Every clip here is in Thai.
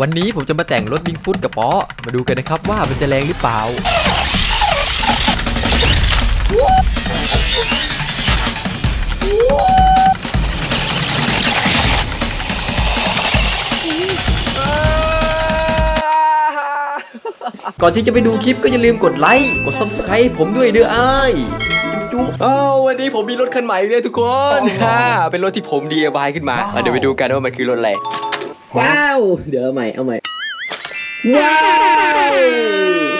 วันนี้ผมจะมาแต่งรถบิ๊กฟุตกับป๊อมาดูกันนะครับว่ามันจะแรงหรือเปล่า ก่อนที่จะไปดูคลิปก็อย่าลืมกดไลค์ กด subscribe ให้ผมด้วยเด้อไอ้ายจุ๊บ อ้าววันนี้ผมมีรถคันใหม่เลยทุกคนฮ่าเป็นรถที่ผม DIY ขึ้นมาอะเดี๋ยวไปดูกันว่ามันคือรถอะไร ว้าว เดี๋ยวเอาใหม่ เอาใหม่ ว้าว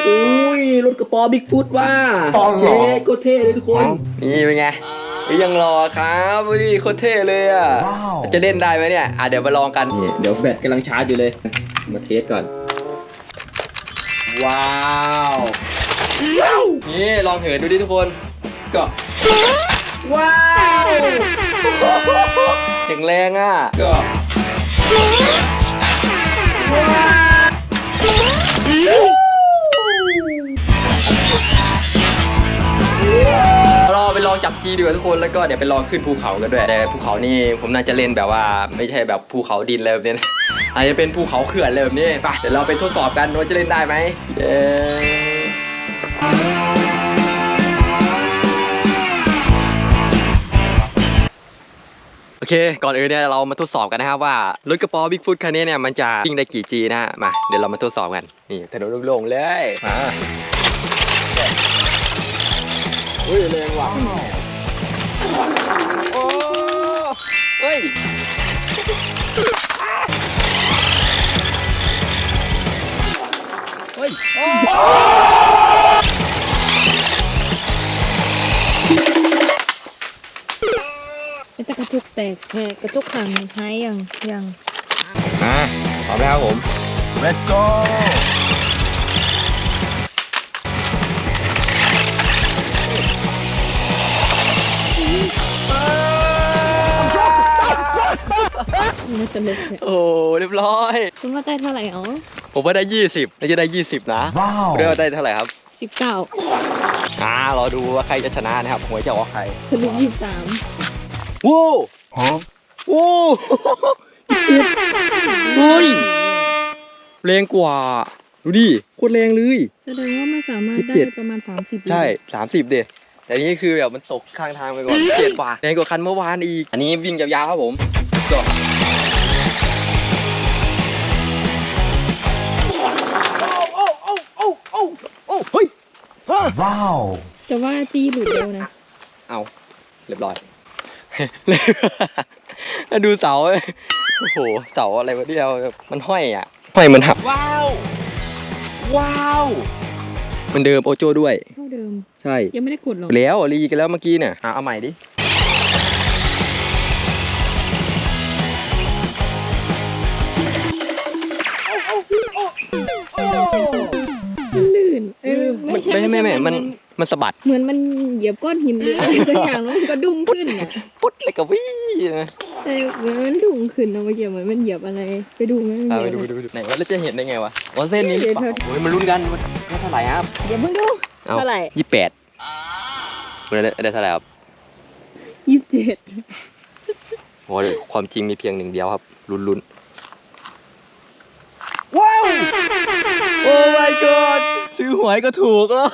อุ้ยรถกระป๋อบิ๊กฟุตว่าเท่ก็เท่เลยทุกคน นี่เป็นไงเฮ้ยยังรอครับดูดิโคตรเท่เลยอะจะเล่นได้ไหมเนี่ยอะเดี๋ยวมาลองกัน นี่เดี๋ยวแบตกำลังชาร์จอยู่เลย มาเทสก่อน ว้าวนี่ลองเหินดูดิทุกคนก็ว้าวแข็งแรงอะก็ เราไปลองจับจีดีกว่าทุกคนแล้วก็เดี๋ยวไปลองขึ้นภูเขากันด้วยแต่ภูเขานี่ผมน่าจะเล่นแบบว่าไม่ใช่แบบภูเขาดินอะไรแบบนี้นะอาจจะเป็นภูเขาเขื่อนอะไรแบบนี้ไปเดี๋ยวเราไปทดสอบกันว่าจะเล่นได้ไหมเย้ เค ก่อนอื่นเนี่ยเรามาทดสอบกันนะครับว่ารถกระป๋อบิ๊กฟุตคันนี้เนี่ยมันจะวิ่งได้กี่ G นะฮะมาเดี๋ยวเรามาทดสอบกันนี่ถนนโล่งๆเลยมาอุ้ยแรงว่ะโอ้เฮ้ยเฮ้ย ไอ้ตะกระจุกแตกแหกกระจุกขังหายยังยังมาพร้อมแล้วครับผม let's go มันจะลึกเนี่ยโอ้เรียบร้อย คุณว่าได้เท่าไหร่อ๋อผมว่าได้ 20น่าจะได้ 20 นะว้าวเรียกว่าได้เท่าไหร่ครับสิบเก้าอ่ารอดูว่าใครจะชนะนะครับหวยจะออกใครทะลุยี่สิบสาม วู้วู้เฮ้ยแรงกว่า ดูดิโคตรแรงเลย แสดงว่ามันสามารถยี่สิบได้เจ็ดประมาณสามสิบใช่30เด็แต่นี่คือแบบมันตกข้างทางไปก่อนเจ็ดกว่าแรงกว่าคันเมื่อวานอีก อันนี้วิ่งยาวๆครับผมก็จะว่าจี้หลุดเร็วนะ เอา เรียบร้อย ดูเสาโอ้โหเสาอะไรวะเดียวมันห้อยอะห้อยมันหักว้าว ว้าวมันเดิมโอโจด้วย เท่าเดิม ใช่ ยังไม่ได้กดหรอกแล้วรีกันแล้วเมื่อกี้เนี่ยอะเอาใหม่ดิมันลื่นเออมันใช่ไม่ไม่ไม่ใช่มัน มันสะบัด เหมือนมันเหยียบก้อนหินหรืออะไรสักอย่างแล้วมันก็ดุ้งขึ้นอะปุ๊ดเลยกับวี่นะแต่เหมือนมันดุ้งขึ้นนะเมื่อกี้เหมือนมันเหยียบอะไรไปดูไหมมันอะเหไปยียบดูอะไรไปดูไปดูไหนว่าแล้วจะเห็นได้ไงวะว่าเส้นนี้หรือเปล่าเดี๋ยวโอ้ยมันลุ้นกันว่าว่าเท่าไหร่ครับอย่าเพิ่งดูเอาเท่าไหร่ยี่สิบแปดมันได้ได้เท่าไหร่ครับยี่สิบเจ็ดโอ้ยความจริงมีเพียงหนึ่งเดียวครับลุ้นลุ้นว้าวโอ้ my god ซื้อหวยก็ถูกอะ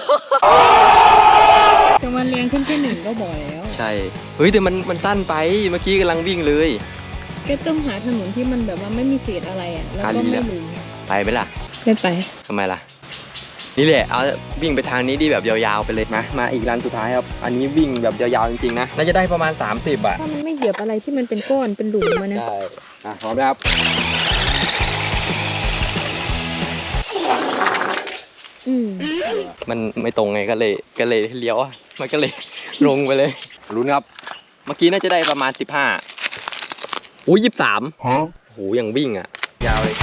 แต่มันเรียงขึ้นแค่หนึ่งก็บ่อยแล้ว ใช่ เฮ้ยแต่มันมันสั้นไป เมื่อกี้กำลังวิ่งเลย ก็ต้องหาถนนที่มันแบบว่าไม่มีเศษอะไรอะ แล้วก็หาดีไม่แล้วหลุมไปไหมล่ะ ไม่ไป ทำไมล่ะ นี่แหละ เอาวิ่งไปทางนี้ดีแบบยาวๆไปเลยนะมาอีกรันสุดท้ายครับ อันนี้วิ่งแบบยาวๆจริงๆนะ น่าจะได้ประมาณ 30อะถ้ามันไม่เหยียบอะไรที่มันเป็นก้อนเป็นหลุมมานะ ใช่อะพร้อมแล้วครับ มมันไม่ตรงไงก็เลยก็เลยเลี้ยวอะมันก็เลยลงไปเลยลุ้นครับ เมื่อกี้น่าจะได้ประมาณ15อุ้ยยี่สิบสามโอ้โหยังวิ่งอะ ยาวเลย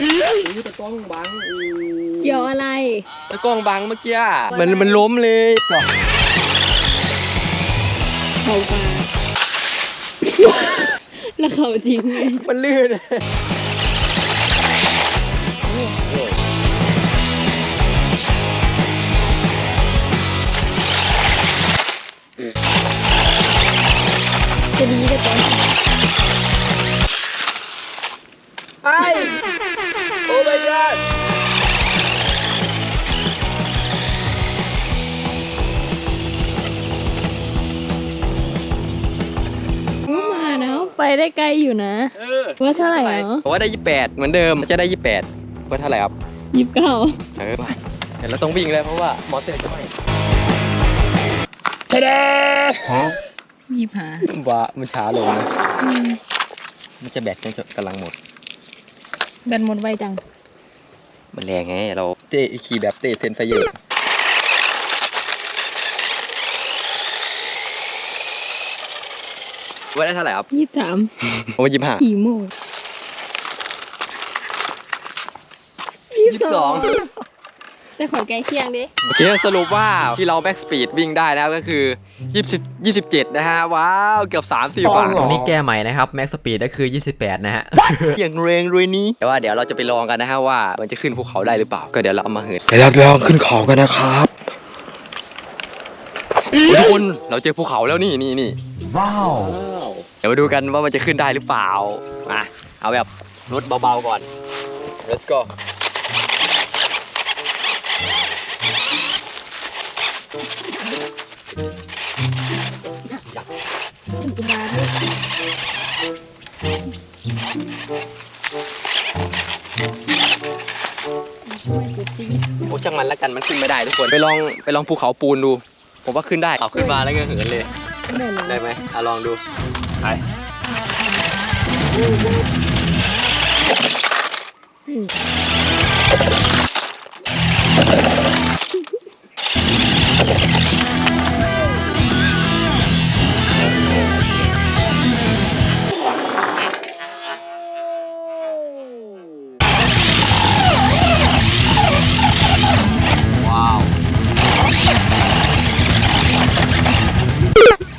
อุ้ยตะกล้องบังอู้เกี่ยวอะไรแล้วกล้องบังเมื่อกี้อะมันมันล้มเลยเขาปลาแล้วเขาจริงไงมันลื่นะดีได้ก่อนไปโอ้ my god มานะไปได้ไกลอยู่นะว่าเท่าไหร่เนาะผมว่าได้ปดเหมือนเดิมจะได้ยี่28ว่าเท่าไหร่ครับยี่สิบเก้าเออไปเดี๋ยวเราต้องวิ่งแล้วเพราะว่าหมอเตอร์จะไม่เทเดฮ บห้าว่ามันช้าลงนะอืมมันจะแบตมันจะกำลังหมด แบนหมดไวจัง มันแรงไง เราเตะขี่แบบเตะเซนไฟเยอร์ว่าได้เท่าไหร่ครับยี่สิบสามผมว่ายี่สิบห้าผีโมดยี่สิบสอง แต่ขอแกล้เคียงดิโอเคสรุปว่าที่เราแบ็กสปีดวิ่งได้แล้วก็คือ 20 27 นะฮะ ว้าว เกือบ 30บาทตรงนี้แก้ใหม่นะครับแม็กสปีดก็คือ 28 นะฮะ อย่างแรงเลยนี้แต่ว่าเดี๋ยวเราจะไปลองกันนะฮะว่ามันจะขึ้นภูเขาได้หรือเปล่า ก็เดี๋ยวเราเอามาเหินเดี๋ยวเราไปลองขึ้นเขากันนะครับทุกคนเราเจอภูเขาแล้วนี่นี่นี่ว้าว เดี๋ยวมาดูกันว่ามันจะขึ้นได้หรือเปล่ามาเอาแบบรถเบาๆก่อน let's go ช่วยสุดชีวิตโอ้ช่างมันล้วกันมันขึ้นไม่ได้ทุกคนไปลองไปลองภูเขาปูนดู ผมว่าขึ้นได้เอาขึ้นมาแล้วก็เหินเลยได้เลยได้ไหมอะลองดูไป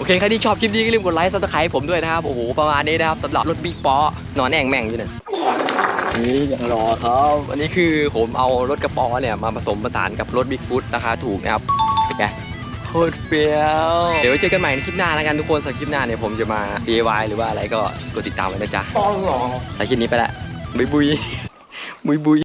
เคใครที่ชอบคลิปนี้ก็ลืมกดไลค์ซับสไครต์ผมด้วยนะครับ โอ้โห ประมาณนี้นะครับสำหรับรถบิ๊กป๊อนอนแอ่งแม่งอยู่เนี่ยนี่ยังรอครับอันนี้คือผมเอารถกระป๋อเนี่ยมาผสมผสานกับรถบิ๊กฟุตราคาถูกนะครับเป็นไงโคตรเฟี้ยวเดี๋ยวไว้เจอกันใหม่ในคลิปหน้าแล้วกันทุกคนสำหรับคลิปหน้าเนี่ยผมจะมา DIY หรือว่าอะไรก็กดติดตามไว้นะจ๊ะต้องหรอแต่คลิปนี้ไปละบุยบุยบุยบุย